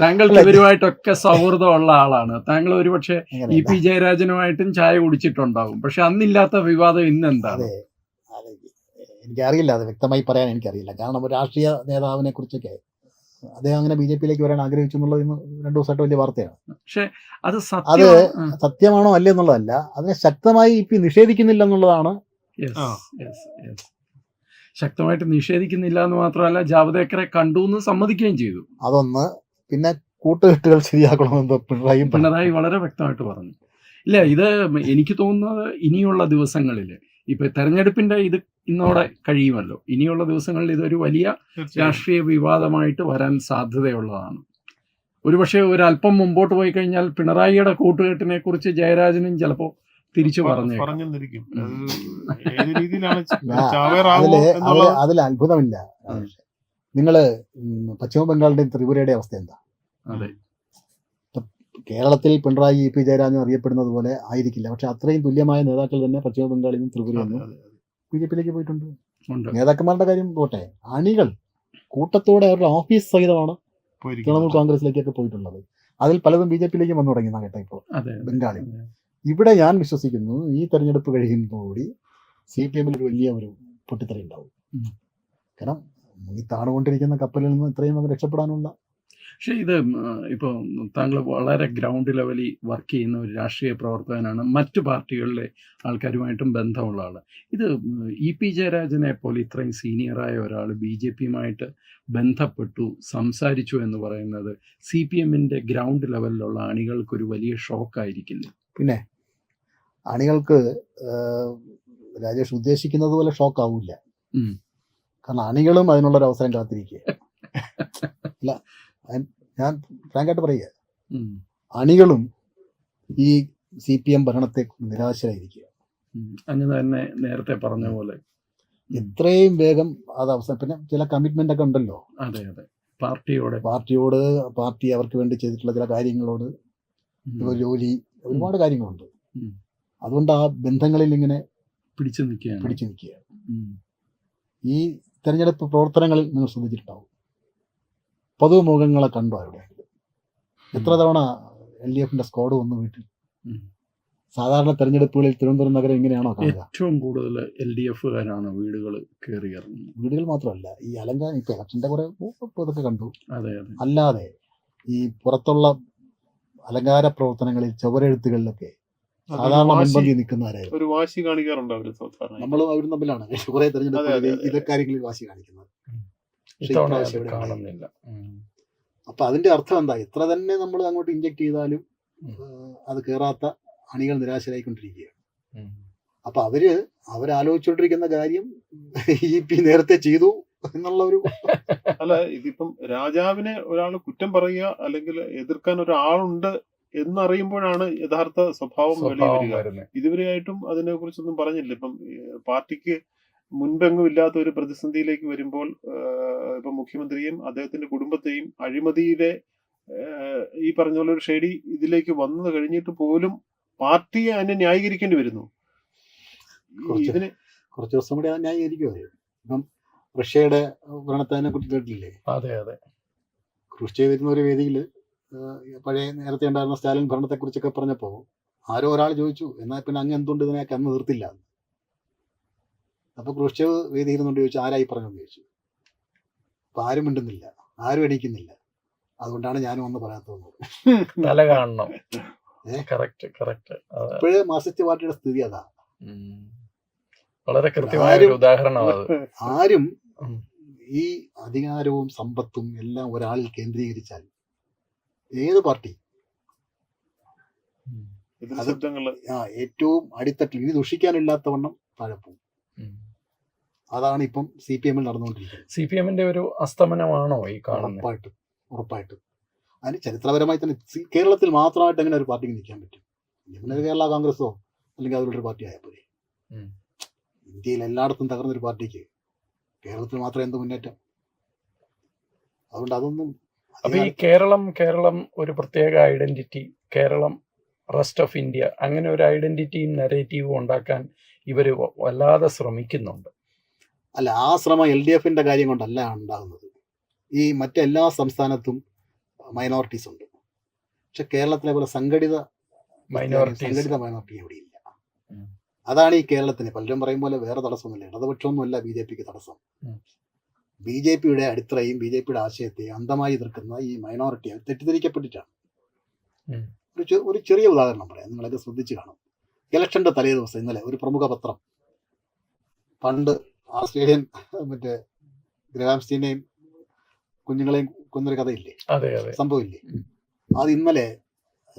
താങ്കൾക്ക് ഇവരുമായിട്ടൊക്കെ സൗഹൃദമുള്ള ആളാണ്. താങ്കൾ ഒരുപക്ഷെ ഇ. പി ജയരാജനുമായിട്ടും ചായ കുടിച്ചിട്ടുണ്ടാവും. പക്ഷെ അന്നില്ലാത്ത വിവാദം ഇന്ന് എന്താണ്
അതെ. എനിക്കറിയില്ല അത് വ്യക്തമായി പറയാൻ എനിക്കറിയില്ല. കാരണം ഒരു രാഷ്ട്രീയ നേതാവിനെ കുറിച്ചൊക്കെ അദ്ദേഹം അങ്ങനെ ബി ജെ പിയിലേക്ക് വരാൻ ആഗ്രഹിച്ചു എന്നുള്ളത് ഇന്ന് രണ്ടു ദിവസമായിട്ട് വലിയ വാർത്തയാണ്.
പക്ഷേ അത് അത്
സത്യമാണോ അല്ലേ എന്നുള്ളതല്ല. അതിനെ ശക്തമായി ഇപ്പൊ നിഷേധിക്കുന്നില്ല എന്നുള്ളതാണ്.
ആ.
ശക്തമായിട്ട് നിഷേധിക്കുന്നില്ല എന്ന് മാത്രമല്ല ജാവദേക്കറെ കണ്ടു എന്ന് സമ്മതിക്കുകയും ചെയ്തു.
അതൊന്ന് പിന്നെ കൂട്ടുകെട്ടുകൾ ശരിയാക്കണമെന്ന് പിണറായി പറഞ്ഞു.
പിണറായി വളരെ വ്യക്തമായിട്ട് പറഞ്ഞു. ഇല്ല ഇത് എനിക്ക് തോന്നുന്നത് ഇനിയുള്ള ദിവസങ്ങളിൽ ഇപ്പൊ തെരഞ്ഞെടുപ്പിന്റെ ഇത് ഇന്നോടെ കഴിയുമല്ലോ. ഇനിയുള്ള ദിവസങ്ങളിൽ ഇതൊരു വലിയ. രാഷ്ട്രീയ വിവാദമായിട്ട് വരാൻ സാധ്യതയുള്ളതാണ്. ഒരുപക്ഷെ ഒരല്പം മുമ്പോട്ട് പോയി കഴിഞ്ഞാൽ പിണറായിയുടെ കൂട്ടുകെട്ടിനെ കുറിച്ച് ജയരാജനും ചിലപ്പോൾ തിരിച്ചു പറഞ്ഞു
പറഞ്ഞെന്നിരിക്കും. അത് ഏത് രീതിയിലാണ്
ആ, അതിൽ
എന്നുള്ള
അതിൽ അതിൽ അത്ഭുതമില്ല നിങ്ങൾ പശ്ചിമ ബംഗാളിന്റെയും ത്രിപുരയുടെയും അവസ്ഥ എന്താ?
അതെ.
കേരളത്തിൽ പിണറായി ഇ പി ജയരാജൻ അറിയപ്പെടുന്നത് പോലെ ആയിരിക്കില്ല. പക്ഷെ അത്രയും തുല്യമായ നേതാക്കൾ തന്നെ പശ്ചിമ ബംഗാളിൽ ത്രിപുരയിലും ത്രിപുരയിൽ
അതെ, അതെ, അതെ.
ബി ജെ പിയിലേക്ക് പോയിട്ടുണ്ട് നേതാക്കന്മാരുടെ കാര്യം പോട്ടെ. അണികൾ കൂട്ടത്തോടെ അവരുടെ ഓഫീസ് സഹിതമാണ് തൃണമൂൽ. കോൺഗ്രസിലേക്കൊക്കെ പോയിട്ടുള്ളത്. അതിൽ പലതും ബി ജെ പിയിലേക്ക് വന്നു തുടങ്ങി കേട്ടോ ഇപ്പോൾ
അതെ
ബംഗാളിൽ ഇവിടെ ഞാൻ വിശ്വസിക്കുന്നു ഈ തെരഞ്ഞെടുപ്പ് കഴിയുമ്പോടി സി പി എമ്മിൽ ഒരു വലിയ ഒരു പൊട്ടിത്തെറി ഉണ്ടാവും. കാരണം ഈ താണുകൊണ്ടിരിക്കുന്ന കപ്പലിൽ നിന്ന് ഇത്രയും അങ്ങ് രക്ഷപ്പെടാനുള്ള
പക്ഷേ ഇത് ഇപ്പോൾ താങ്കൾ വളരെ ഗ്രൗണ്ട് ലെവലിൽ വർക്ക് ചെയ്യുന്ന ഒരു രാഷ്ട്രീയ പ്രവർത്തകനാണ്. മറ്റു പാർട്ടികളിലെ ആൾക്കാരുമായിട്ടും ബന്ധമുള്ള ആൾ ഇത് ഇ പി ജയരാജനെ പോലെ ഇത്രയും സീനിയറായ ഒരാൾ ബി ജെ പിയുമായിട്ട് ബന്ധപ്പെട്ടു സംസാരിച്ചു എന്ന് പറയുന്നത് സി പി എമ്മിന്റെ ഗ്രൗണ്ട് ലെവലിലുള്ള അണികൾക്കൊരു വലിയ ഷോക്കായിരിക്കില്ല
പിന്നെ അണികൾക്ക് രാജേഷ് ഉദ്ദേശിക്കുന്നത് പോലെ ഷോക്ക് ആവില്ല. കാരണം അണികളും അതിനുള്ളൊരു അവസരം കാത്തിരിക്കുക അല്ല ഞാൻ- ഫ്രാങ്കായിട്ട് പറയുക. അണികളും ഈ സി പി എം ഭരണത്തെ നിരാശരായിരിക്കുക.
അങ്ങനെ തന്നെ നേരത്തെ പറഞ്ഞ പോലെ.
ഇത്രയും വേഗം അത് അവസാനം. പിന്നെ ചില കമ്മിറ്റ്മെന്റ് ഒക്കെ ഉണ്ടല്ലോ.
അതെ അതെ. പാർട്ടിയോട്.
പാർട്ടിയോട് പാർട്ടി അവർക്ക് വേണ്ടി ചെയ്തിട്ടുള്ള ചില കാര്യങ്ങളോട്. ജോലി ഒരുപാട് കാര്യങ്ങളുണ്ട്. അതുകൊണ്ട് ആ ബന്ധങ്ങളിൽ ഇങ്ങനെ
പിടിച്ചു നിൽക്കുക
പിടിച്ചു നിൽക്കുക ഈ തെരഞ്ഞെടുപ്പ് പ്രവർത്തനങ്ങളിൽ നിങ്ങൾ ശ്രദ്ധിച്ചിട്ടുണ്ടാവും. പൊതുമുഖങ്ങളെ കണ്ടു അവിടെ? എത്ര തവണ എൽ ഡി എഫിന്റെ സ്ക്വാഡ് വന്നു വീട്ടിൽ? സാധാരണ തെരഞ്ഞെടുപ്പുകളിൽ തിരുവനന്തപുരം നഗരം എങ്ങനെയാണോ
ഏറ്റവും കൂടുതൽ എൽ ഡി എഫുകാരാണ് വീടുകൾ കയറി ഇറങ്ങുന്നത്
വീടുകൾ മാത്രമല്ല ഈ അലങ്കാരം ഇപ്പൊ ഇലക്ഷന്റെ കുറെ ഇതൊക്കെ കണ്ടു.
അതെ അതെ.
അല്ലാതെ ഈ പുറത്തുള്ള അലങ്കാര പ്രവർത്തനങ്ങളിൽ ചുവരെഴുത്തുകളിലൊക്കെ സാധാരണ മുൻപന്തി നിൽക്കുന്നവരായിരുന്നു.
ഒരു വാശി കാണിക്കാറുണ്ട്
നമ്മളും അവരും തമ്മിലാണ്. കുറെ
തെരഞ്ഞെടുപ്പ്
ഇതൊക്കെ കാര്യങ്ങളിൽ വാശി കാണിക്കുന്നത്.
കാണുന്നില്ല.
അപ്പൊ അതിന്റെ അർത്ഥം എന്താ? ഇത്ര തന്നെ നമ്മൾ അങ്ങോട്ട് ഇഞ്ചക്ട് ചെയ്താലും അത് കേറാത്ത അണികൾ നിരാശരായിക്കൊണ്ടിരിക്കുകയാണ്. അപ്പൊ അവർ അവരാലോചിച്ചോണ്ടിരിക്കുന്ന കാര്യം ഇ പി നേരത്തെ ചെയ്തു എന്നുള്ള ഒരു
അല്ല ഇതിപ്പം രാജാവിനെ ഒരാൾ കുറ്റം പറയുക അല്ലെങ്കിൽ എതിർക്കാൻ ഒരാളുണ്ട് എന്നറിയുമ്പോഴാണ് യഥാർത്ഥ സ്വഭാവം വെളിയിൽ
സ്വഭാവം
വരിക.
വരുന്നത്.
ഇതുവരെയായിട്ടും അതിനെ കുറിച്ചൊന്നും പറഞ്ഞില്ല. ഇപ്പം പാർട്ടിക്ക് മുൻപെങ്ങും ഇല്ലാത്ത ഒരു പ്രതിസന്ധിയിലേക്ക് വരുമ്പോൾ ഇപ്പൊ മുഖ്യമന്ത്രിയും അദ്ദേഹത്തിന്റെ കുടുംബത്തെയും അഴിമതിയിലെ ഈ പറഞ്ഞ പോലെ ഒരു ഷെയ്ഡി ഇതിലേക്ക് വന്നു കഴിഞ്ഞിട്ട് പോലും പാർട്ടിയെ അതിനെ ന്യായീകരിക്കേണ്ടി വരുന്നു. ഇതിന്
കുറച്ച് ദിവസം കൂടി ന്യായീകരിക്കും ഇപ്പം റഷ്യയുടെ ഭരണത്തിനെ കുറിച്ച് കേട്ടില്ലേ
അതെ അതെ.
ക്രൂഷ്ചേവ് വരുന്ന ഒരു വേദിയിൽ പഴയ നേരത്തെ ഉണ്ടായിരുന്ന സ്റ്റാലിൻ ഭരണത്തെക്കുറിച്ചൊക്കെ പറഞ്ഞപ്പോൾ ആരോ ഒരാൾ ചോദിച്ചു എന്നാൽ പിന്നെ അങ്ങ് എന്തുകൊണ്ട് ഇതിനെയൊക്കെ അന്ന് നിർത്തില്ല അപ്പൊ ക്രൂഷ്ചേവ് വേദി ഇരുന്നുകൊണ്ട് ചോദിച്ചു ആരായി പറഞ്ഞെന്ന് ചോദിച്ചു. അപ്പൊ ആരും മിണ്ടുന്നില്ല. ആരും എണീക്കുന്നില്ല. അതുകൊണ്ടാണ് ഞാനും ഒന്ന് പറയാത്തത്
തല കാണണം.
ഏ?
Correct correct.
ഇപ്പോഴേ മാർസിസ്റ്റ് പാർട്ടിയുടെ സ്ഥിതി അതാ.
വളരെ കൃത്യമായ ഒരു
ആരും- ആരും ഈ അധികാരവും സമ്പത്തും എല്ലാം ഒരാളിൽ കേന്ദ്രീകരിച്ചാൽ ഏത് പാർട്ടി? ഏറ്റവും അടിത്തട്ടിൽ ഇനി ദുഷിക്കാനില്ലാത്തവണ്ണം താഴെ പോകും അതാണ് ഇപ്പം സി പി എമ്മിൽ നടന്നുകൊണ്ടിരിക്കുന്നത്.
സി പി എമ്മിന്റെ ഒരു അസ്തമനമാണോ ഈ കാണുന്നത്?
ഉറപ്പായിട്ടും ഉറപ്പായിട്ടും. അതിന് ചരിത്രപരമായി തന്നെ കേരളത്തിൽ മാത്രമായിട്ട് എങ്ങനെ ഒരു പാർട്ടിക്ക് നിൽക്കാൻ പറ്റും. ഇങ്ങനെ കേരള കോൺഗ്രസോ അല്ലെങ്കിൽ അതിലൊരു പാർട്ടി
ഉം.
ഇന്ത്യയിൽ എല്ലായിടത്തും തകർന്നൊരു പാർട്ടിക്ക് കേരളത്തിൽ മാത്രം എന്ത് മുന്നേറ്റം? അതുകൊണ്ട് അതൊന്നും
അപ്പൊ ഈ കേരളം കേരളം ഒരു പ്രത്യേക identity Keralam rest of India അങ്ങനെ ഒരു ഐഡന്റിറ്റിയും നെറേറ്റീവും ഉണ്ടാക്കാൻ ഇവർ വല്ലാതെ ശ്രമിക്കുന്നുണ്ട്.
അല്ല ആ ശ്രമം എൽ ഡി എഫിന്റെ കാര്യം കൊണ്ടല്ല ഉണ്ടാകുന്നത്. ഈ മറ്റെല്ലാ സംസ്ഥാനത്തും മൈനോറിറ്റീസ് ഉണ്ട്. പക്ഷെ കേരളത്തിലെ പോലെ സംഘടിത
മൈനോറിറ്റി
സംഘടിത മൈനോറിറ്റി എവിടെയില്ല.
ഇല്ല
അതാണ് ഈ കേരളത്തിന് പലരും പറയും പോലെ വേറെ തടസ്സമൊന്നുമില്ല. ഇടതുപക്ഷമൊന്നുമല്ല ബി ജെ പിക്ക് തടസ്സം. ബി ജെ പിയുടെ അടിത്തറയും ബി ജെ പിയുടെ ആശയത്തെയും അന്തമായി എതിർക്കുന്ന ഈ മൈനോറിറ്റി തെറ്റിദ്ധരിക്കപ്പെട്ടിട്ടാണ്. ഒരു ഒരു ചെറിയ ഉദാഹരണം പറയാം. നിങ്ങളൊക്കെ ശ്രദ്ധിച്ചു കാണും. ഇലക്ഷന്റെ തലേ ദിവസം ഇന്നലെ ഒരു പ്രമുഖ പത്രം പണ്ട് ആസ്ട്രേലിയൻ മറ്റേ ഗ്രഹാംസ്റ്റീനെയും കുഞ്ഞുങ്ങളെയും കൊന്നൊരു കഥയില്ലേ?
അതെ അതെ.
സംഭവമില്ലേ?
ഉം.
അത് ഇന്നലെ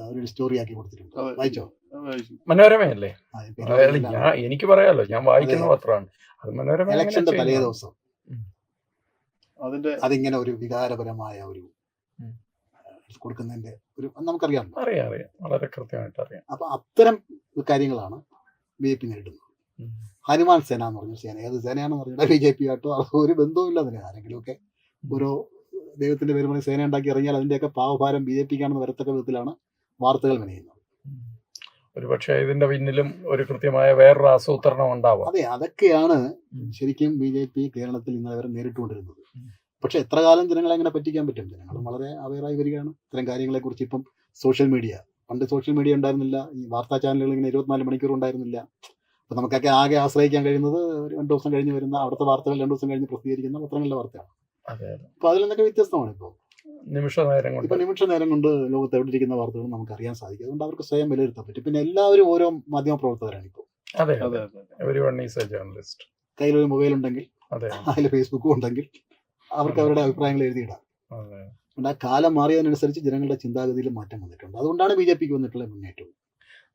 ഒരു സ്റ്റോറി ആക്കി കൊടുത്തിട്ടുണ്ട്. വായിച്ചോ?
മനോരമയല്ലേ? എനിക്ക് പറയാലോ ഞാൻ വായിക്കുന്ന. പത്രമാണ് അത് മനോരമ
ഇലക്ഷന്റെ തലേ ദിവസം.
അതിന്റെ
അതിങ്ങനെ ഒരു വികാരപരമായ ഒരു. കൊടുക്കുന്നതിന്റെ ഒരു നമുക്കറിയാം
അറിയാം അറിയാം. വളരെ കൃത്യമായിട്ട് അറിയാം.
അപ്പൊ അത്തരം കാര്യങ്ങളാണ് ബി ജെ പി നേരിടുന്നത്. ഹനുമാൻ സേന എന്ന് പറഞ്ഞ സേന. ഏത് സേനയാണെന്ന് പറഞ്ഞാൽ ബി ജെ പി ആയിട്ടോ അത് ഒരു ബന്ധവുമില്ല അതിന്. ആരെങ്കിലുമൊക്കെ ഓരോ ദൈവത്തിന്റെ പേര് പറഞ്ഞ് സേന ഉണ്ടാക്കി ഇറങ്ങിയാൽ അതിന്റെയൊക്കെ പാവഭാരം ബി ജെ പിക്കാണെന്ന് വരത്തക്ക വിധത്തിലാണ് വാർത്തകൾ മെനയുന്നത്
ഒരു പക്ഷേ ഇതിന്റെ പിന്നിലും ഒരു കൃത്യമായ വേറൊരു ആസൂത്രണം ഉണ്ടാവും.
അതെ അതൊക്കെയാണ് ശരിക്കും ബി ജെ പി കേരളത്തിൽ ഇന്നലെ വരെ നേരിട്ടുകൊണ്ടിരുന്നത്. പക്ഷെ എത്ര കാലം ജനങ്ങളെ അങ്ങനെ പറ്റിക്കാൻ പറ്റും? ജനങ്ങൾ വളരെ അവയറായി വരികയാണ്. ഇത്തരം കാര്യങ്ങളെ കുറിച്ച് ഇപ്പം സോഷ്യൽ മീഡിയ പണ്ട് സോഷ്യൽ മീഡിയ ഉണ്ടായിരുന്നില്ല. ഈ വാർത്താ ചാനലുകൾ ഇങ്ങനെ ഇരുപത്തിനാല് മണിക്കൂർ ഉണ്ടായിരുന്നില്ല. അപ്പൊ നമുക്കൊക്കെ ആകെ ആശ്രയിക്കാൻ കഴിയുന്നത് ഒരു രണ്ട് ദിവസം കഴിഞ്ഞ് വരുന്ന അവിടുത്തെ വാർത്തകൾ രണ്ട് ദിവസം കഴിഞ്ഞ് പ്രസിദ്ധീകരിക്കുന്ന പത്രങ്ങളിലെ വാർത്തയാണ്. അപ്പൊ അതിൽ നിന്നൊക്കെ വ്യത്യസ്തമാണ് ഇപ്പോൾ
നിമിഷ നേരം കൊണ്ട്.
ഇപ്പൊ നിമിഷ നേരം കൊണ്ട് ലോകത്ത് എവിടെ ഇരിക്കുന്ന വാർത്തകൾ നമുക്ക് അറിയാൻ സാധിക്കും. അതുകൊണ്ട് അവർക്ക് സ്വയം വിലയിരുത്താൻ പറ്റും. പിന്നെ എല്ലാവരും ഓരോ മാധ്യമ പ്രവർത്തകരാണ് ഇപ്പോൾ
അതെ.
അതെ
ജേർണലിസ്റ്റ്
കയ്യിലൊരു മൊബൈൽ ഉണ്ടെങ്കിൽ
അതെ.
അതിൽ ഫേസ്ബുക്കും ഉണ്ടെങ്കിൽ അവർക്ക് അവരുടെ അഭിപ്രായങ്ങൾ എഴുതിയിടാം.
അതെ.
അതുകൊണ്ട് ആ കാലം മാറിയതിനനുസരിച്ച് ജനങ്ങളുടെ ചിന്താഗതിയിൽ മാറ്റം വന്നിട്ടുണ്ട്. അതുകൊണ്ടാണ് ബി ജെ പിക്ക് വന്നിട്ടുള്ള മുന്നേറ്റം.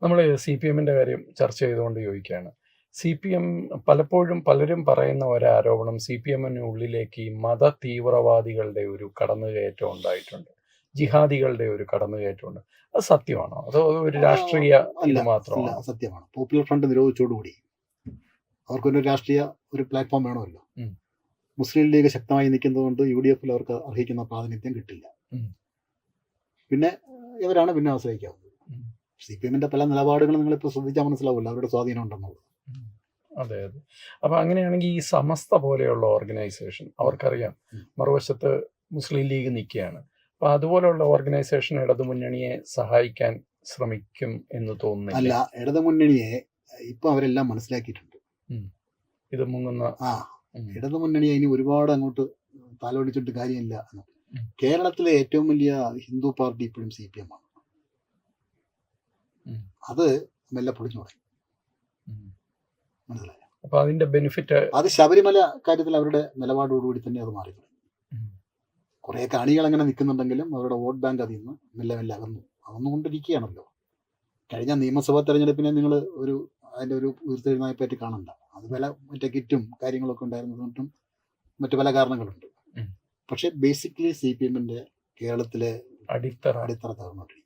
നമ്മൾ സി പി എമ്മിന്റെ കാര്യം ചർച്ച ചെയ്തുകൊണ്ട് ചോദിക്കുകയാണ്. സി പി എം പലപ്പോഴും പലരും പറയുന്ന ഒരാരോപണം സി പി എമ്മിന് ഉള്ളിലേക്ക് ഈ മത തീവ്രവാദികളുടെ ഒരു കടന്നുകയറ്റം ഉണ്ടായിട്ടുണ്ട്. ജിഹാദികളുടെ ഒരു കടന്നുകയറ്റമുണ്ട്. അത് സത്യമാണോ? അതോ ഒരു രാഷ്ട്രീയ ഇത് മാത്രമാണോ?
സത്യമാണ്. പോപ്പുലർ ഫ്രണ്ട് നിരോധിച്ചോടുകൂടി അവർക്കൊരു രാഷ്ട്രീയ ഒരു പ്ലാറ്റ്ഫോം വേണമല്ലോ. മുസ്ലിം ലീഗ് ശക്തമായി നിൽക്കുന്നതുകൊണ്ട് യു ഡി എഫിൽ അവർക്ക് അർഹിക്കുന്ന പ്രാതിനിധ്യം കിട്ടില്ല. പിന്നെ ഇവരാണ് പിന്നെ ആശ്രയിക്കാവുന്നത്. സി പി എമ്മിന്റെ പല നിലപാടുകളും നിങ്ങളിപ്പോൾ ശ്രദ്ധിച്ചാൽ മനസ്സിലാവില്ല അവരുടെ സ്വാധീനം ഉണ്ടെന്നുള്ളത്.
അതെ അതെ. അപ്പൊ അങ്ങനെയാണെങ്കിൽ ഈ സമസ്ത പോലെയുള്ള ഓർഗനൈസേഷൻ അവർക്കറിയാം. മറുവശത്ത് മുസ്ലിം ലീഗ് നിൽക്കുകയാണ്. അപ്പൊ അതുപോലെയുള്ള ഓർഗനൈസേഷൻ ഇടതുമുന്നണിയെ സഹായിക്കാൻ ശ്രമിക്കും എന്ന് തോന്നുന്നു
അല്ല
ഇടതുമുന്നണിയെ
ഇടതു മുന്നണിയെ ഇപ്പൊ അവരെല്ലാം മനസ്സിലാക്കിയിട്ടുണ്ട്.
ഇത് മുങ്ങുന്ന
ആ
ഇടതുമുന്നണിയെ
ഇടതു മുന്നണിയെ ഇനി ഒരുപാട് അങ്ങോട്ട് താലോടിച്ചിട്ട് കാര്യമില്ല കേരളത്തിലെ ഏറ്റവും വലിയ ഹിന്ദു പാർട്ടി ഇപ്പോഴും സി പി എം ആണ്. അത് മെല്ലെ പൊളിഞ്ഞു തുടങ്ങി. മനസ്സിലായോ?
അപ്പൊ അതിന്റെ ബെനിഫിറ്റ്
അത് ശബരിമല കാര്യത്തിൽ അവരുടെ നിലപാടോടുകൂടി തന്നെ അത് മാറി കുറെ കണികൾ അങ്ങനെ നിൽക്കുന്നുണ്ടെങ്കിലും അവരുടെ വോട്ട് ബാങ്ക് അതിൽ നിന്ന് മെല്ലെ മെല്ലെ അകന്നു. അകന്നുകൊണ്ടിരിക്കുകയാണല്ലോ. കഴിഞ്ഞ നിയമസഭാ തെരഞ്ഞെടുപ്പിനെ നിങ്ങൾ ഒരു അതിന്റെ ഒരു ഉയർത്തെഴുന്നേൽപ്പായിട്ട് കാണണ്ട. അത് പല മറ്റേ കിറ്റും കാര്യങ്ങളൊക്കെ ഉണ്ടായിരുന്നതുകൊണ്ടും മറ്റു പല കാരണങ്ങളുണ്ട്. പക്ഷെ ബേസിക്കലി സി പി എമ്മിന്റെ കേരളത്തിലെ
അടിത്തറ.
അടിത്തറ തകർന്നുകൊണ്ടിരിക്കുക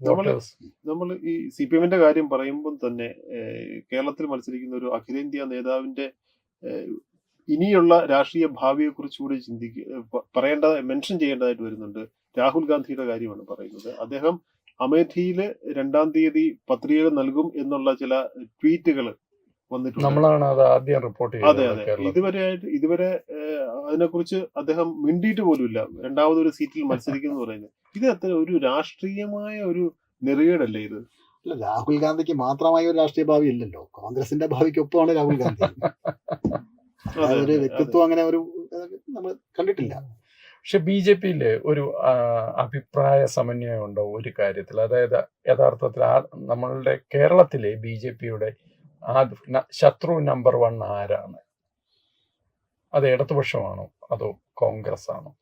വോട്ടേഴ്സ്
നമ്മൾ ഈ സി പി എമ്മിന്റെ കാര്യം പറയുമ്പോൾ തന്നെ കേരളത്തിൽ മത്സരിക്കുന്ന ഒരു അഖിലേന്ത്യാ നേതാവിന്റെ ഇനിയുള്ള രാഷ്ട്രീയ ഭാവിയെ കുറിച്ച് കൂടി ചിന്തിക്കുക പറയേണ്ട മെൻഷൻ ചെയ്യേണ്ടതായിട്ട് വരുന്നുണ്ട് രാഹുൽ ഗാന്ധിയുടെ കാര്യമാണ് പറയുന്നത്. അദ്ദേഹം അമേഠിയിൽ രണ്ടാം തീയതി പത്രിക നൽകും എന്നുള്ള ചില ട്വീറ്റുകൾ വന്നിട്ടുണ്ട്.
അത് ആദ്യം റിപ്പോർട്ട്
അതെ
ചെയ്തത്
അതെ ഇതുവരെ ആയിട്ട് ഇതുവരെ അതിനെക്കുറിച്ച് അദ്ദേഹം മിണ്ടിയിട്ട് പോലുമില്ല. രണ്ടാമതൊരു സീറ്റിൽ മത്സരിക്കുന്നു പറയുന്നത്. ഇത് അത്ര ഒരു രാഷ്ട്രീയമായ ഒരു നെറികേടല്ലേ ഇത്?
അല്ല രാഹുൽ ഗാന്ധിക്ക് മാത്രമായ ഒരു രാഷ്ട്രീയ ഭാവി ഇല്ലല്ലോ. കോൺഗ്രസിന്റെ ഭാവിക്കൊപ്പമാണ് രാഹുൽ ഗാന്ധി.
അതൊരു
വ്യക്തിത്വം അങ്ങനെ ഒരു നമ്മൾ കണ്ടിട്ടില്ല.
പക്ഷെ ബി ജെ പിയിൽ ഒരു അഭിപ്രായ സമന്വയം ഉണ്ടോ ഒരു കാര്യത്തിൽ? അതായത് യഥാർത്ഥത്തിൽ ആ നമ്മളുടെ കേരളത്തിലെ ബി ജെ പിയുടെ ആ ശത്രു നമ്പർ വൺ ആരാണ്? അത് ഇടതുപക്ഷമാണോ? അതോ കോൺഗ്രസ് ആണോ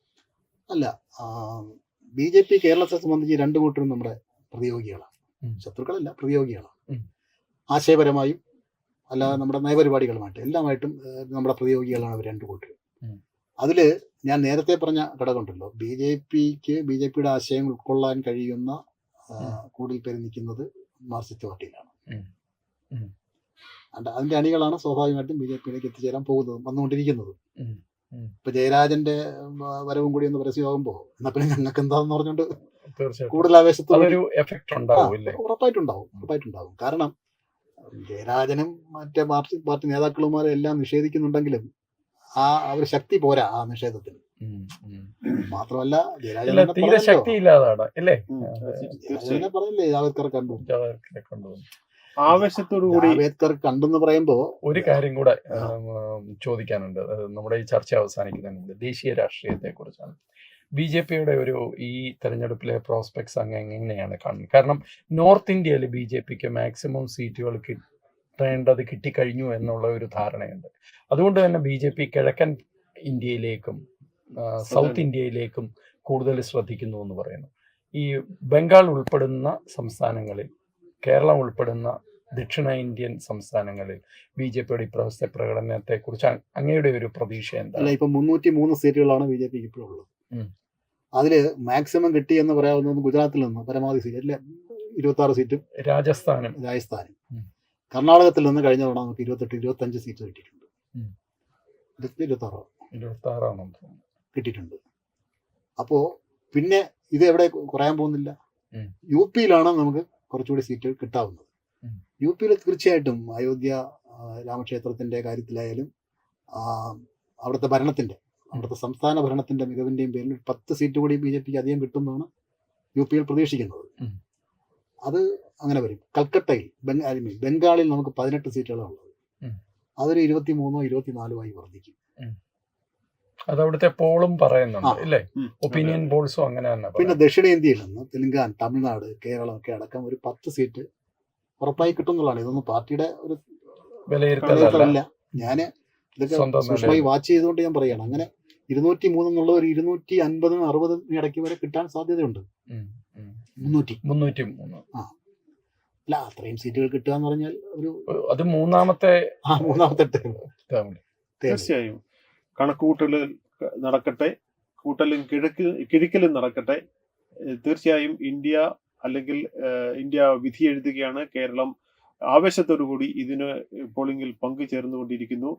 അല്ല ബി ജെ പി കേരളത്തെ സംബന്ധിച്ച് രണ്ടു കൂട്ടരും നമ്മുടെ പ്രതിയോഗികളാണ്. ശത്രുക്കളല്ല പ്രതിയോഗികളാണ്. ആശയപരമായും അല്ലാതെ നമ്മുടെ നയപരിപാടികളുമായിട്ട് എല്ലാമായിട്ടും നമ്മുടെ പ്രതിയോഗികളാണ് അവർ രണ്ടു കൂട്ടരും
അതിൽ
അതിൽ ഞാൻ നേരത്തെ പറഞ്ഞ ഘടകമുണ്ടല്ലോ. ബി ജെ പിക്ക് ബി ജെ പിയുടെ ആശയം ഉൾക്കൊള്ളാൻ കഴിയുന്ന. കൂടുതൽ പേര് നിൽക്കുന്നത് മാർസിസ്റ്റ് പാർട്ടിയിലാണ്. അതിന്റെ അണികളാണ് സ്വാഭാവികമായിട്ടും ബി ജെ പിയിലേക്ക് എത്തിച്ചേരാൻ പോകുന്നത് വന്നുകൊണ്ടിരിക്കുന്നത്. ഇപ്പൊ ജയരാജന്റെ വരവും കൂടി ഒന്ന് പരസ്യമാകുമ്പോ എന്നാ പിന്നെ ഞങ്ങൾക്ക് എന്താന്ന് പറഞ്ഞുകൊണ്ട് കൂടുതൽ ആവേശത്തോടെ ഉറപ്പായിട്ടുണ്ടാവും ഉറപ്പായിട്ടുണ്ടാവും. കാരണം ജയരാജനും മറ്റേ പാർട്ടി പാർട്ടി നേതാക്കളുമാരും എല്ലാം നിഷേധിക്കുന്നുണ്ടെങ്കിലും ആ ഒരു ശക്തി പോരാ ആ നിഷേധത്തിന്. മാത്രമല്ല ജയരാജനെ
തീരെ ശക്തി ഇല്ലാതാണ് അല്ലേ
പറഞ്ഞില്ലേ കണ്ടു.
ജാവേദ്കറെ കൊണ്ടുവന്നു
ആവേശത്തോടു കൂടി
അംബേദ്കർ കണ്ടെന്ന് പറയുമ്പോ
ഒരു കാര്യം കൂടെ ചോദിക്കാനുണ്ട്. നമ്മുടെ ഈ ചർച്ച അവസാനിക്കുന്നതിന് മുമ്പ് ദേശീയ രാഷ്ട്രീയത്തെ കുറിച്ചാണ്. ബി ജെ പിയുടെ ഒരു ഈ തെരഞ്ഞെടുപ്പിലെ പ്രോസ്പെക്ട്സ് അങ്ങ് എങ്ങനെയാണ് കാണുന്നത്? കാരണം നോർത്ത് ഇന്ത്യയിൽ ബി ജെ പിക്ക് മാക്സിമം സീറ്റുകൾ കിട്ടേണ്ടത് കിട്ടിക്കഴിഞ്ഞു എന്നുള്ള ഒരു ധാരണയുണ്ട്. അതുകൊണ്ട് തന്നെ ബി ജെ പി കിഴക്കൻ ഇന്ത്യയിലേക്കും സൗത്ത് ഇന്ത്യയിലേക്കും കൂടുതൽ ശ്രദ്ധിക്കുന്നു എന്ന് പറയുന്നു. ഈ ബംഗാൾ ഉൾപ്പെടുന്ന സംസ്ഥാനങ്ങളിൽ കേരളം ഉൾപ്പെടുന്ന ദക്ഷിണേന്ത്യൻ സംസ്ഥാനങ്ങളിൽ ബി ജെ പിയുടെ ഇപ്രാവശ്യത്തെ പ്രകടനത്തെ കുറിച്ച് അങ്ങയുടെ ഒരു പ്രതീക്ഷ
അല്ല
എന്താണ്
ഇപ്പൊ മുന്നൂറ്റി മൂന്ന് സീറ്റുകളാണ് ബി ജെ പിക്ക് ഇപ്പോഴുള്ളത്. അതിൽ മാക്സിമം കിട്ടി എന്ന് പറയാവുന്നത് ഗുജറാത്തിൽ നിന്ന് പരമാവധി സീറ്റ് അല്ലെ? ഇരുപത്തി ആറ് സീറ്റും
രാജസ്ഥാനും.
രാജസ്ഥാനും. കർണാടകത്തിൽ നിന്ന് കഴിഞ്ഞ തവണ നമുക്ക് ഇരുപത്തെട്ട് ഇരുപത്തഞ്ച് സീറ്റ് കിട്ടിയിട്ടുണ്ട്. ഇരുപത്തി ആറോ
ഇരുപത്തി ആറാണോ
കിട്ടിയിട്ടുണ്ട്. അപ്പോൾ പിന്നെ ഇത് എവിടെ കുറയാൻ പോകുന്നില്ല. യു പിയിലാണ് നമുക്ക് കുറച്ചുകൂടി സീറ്റുകൾ കിട്ടാവുന്നത്. യു പിയിൽ തീർച്ചയായിട്ടും അയോധ്യ രാമക്ഷേത്രത്തിന്റെ കാര്യത്തിലായാലും അവിടുത്തെ ഭരണത്തിന്റെ അവിടുത്തെ സംസ്ഥാന ഭരണത്തിന്റെ മികവിന്റെയും പേരിൽ പത്ത് സീറ്റ് കൂടി ബി ജെ പിക്ക് അധികം കിട്ടുമെന്നാണ് യു പിയിൽ പ്രതീക്ഷിക്കുന്നത്. അത് അങ്ങനെ വരും. കൽക്കട്ടയിൽ ബംഗാ- I mean, ബംഗാളിൽ നമുക്ക് പതിനെട്ട് സീറ്റുകളാണ് ഉള്ളത്. അതൊരു ഇരുപത്തി മൂന്നോ ഇരുപത്തിനാലോ ആയി വർദ്ധിക്കും.
അത് അവിടുത്തെ പോളും പറയുന്നുണ്ട്
ആ.
ഇല്ലേ. ഒപ്പീനിയൻ പോൾസും അങ്ങനെ തന്നെ
പിന്നെ. ദക്ഷിണേന്ത്യയിൽ നിന്ന് തെലുങ്കാന തമിഴ്നാട് കേരളം ഒക്കെ അടക്കം ഒരു പത്ത് സീറ്റ് ഉറപ്പായി കിട്ടും എന്നുള്ളതാണ് ഇതൊന്നും പാർട്ടിയുടെ ഒരു
വിലയിരുത്തലല്ല.
ഞാൻ ഞാൻ ഇതൊക്കെ സൂക്ഷ്മമായി വാച്ച് ചെയ്തുകൊണ്ട് ഞാൻ പറയാണ്. അങ്ങനെ ഇരുന്നൂറ്റി മൂന്ന് എന്നുള്ള ഒരു ഇരുന്നൂറ്റി അൻപതും അറുപതും ഇടയ്ക്ക് വരെ കിട്ടാൻ സാധ്യതയുണ്ട്. മുന്നൂറ്റി.
മുന്നൂറ്റി മൂന്ന്
അല്ല അത്രയും സീറ്റുകൾ കിട്ടുക എന്ന് പറഞ്ഞാൽ ഒരു
അത് മൂന്നാമത്തെ
ആ മൂന്നാമത്തെ
തീർച്ചയായും. കണക്കുകൂട്ടൽ നടക്കട്ടെ കൂട്ടലും കിഴക്ക് കിഴിക്കലും നടക്കട്ടെ. തീർച്ചയായും ഇന്ത്യ അല്ലെങ്കിൽ ഇന്ത്യ വിധി എഴുതുകയാണ് കേരളം. ആവേശത്തോടു കൂടി ഇതിന് പോളിംഗിൽ പങ്കുചേർന്നുകൊണ്ടിരിക്കുന്നു.